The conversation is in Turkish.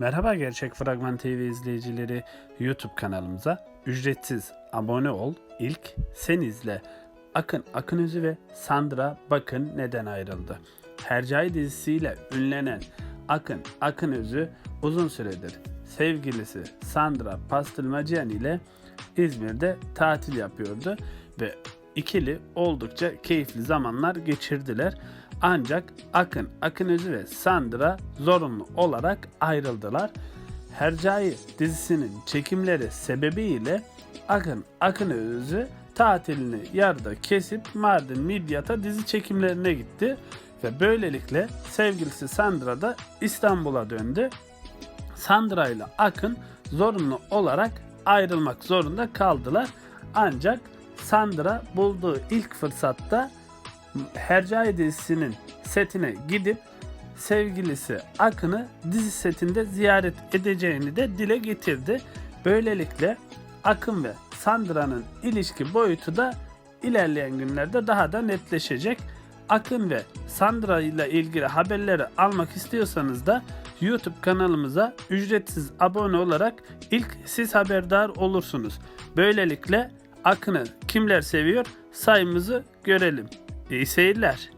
Merhaba Gerçek Fragman TV izleyicileri YouTube kanalımıza ücretsiz abone ol. İlk sen izle. Akın Akınözü ve Sandra bakın neden ayrıldı. Hercai dizisiyle ünlenen Akın Akınözü uzun süredir sevgilisi Sandra Pastılmacıyan ile İzmir'de tatil yapıyordu ve ikili oldukça keyifli zamanlar geçirdiler. Ancak Akın, Akınözü ve Sandra zorunlu olarak ayrıldılar. Hercai dizisinin çekimleri sebebiyle Akın, Akınözü tatilini yarıda kesip Mardin Midyat'a dizi çekimlerine gitti. Ve böylelikle sevgilisi Sandra da İstanbul'a döndü. Sandra ile Akın zorunlu olarak ayrılmak zorunda kaldılar. Ancak Sandra bulduğu ilk fırsatta Hercai dizisinin setine gidip sevgilisi Akın'ı dizi setinde ziyaret edeceğini de dile getirdi. Böylelikle Akın ve Sandra'nın ilişki boyutu da ilerleyen günlerde daha da netleşecek. Akın ve Sandra ile ilgili haberleri almak istiyorsanız da YouTube kanalımıza ücretsiz abone olarak ilk siz haberdar olursunuz. Böylelikle Akın'ı kimler seviyor sayımızı görelim. İyi seyirler.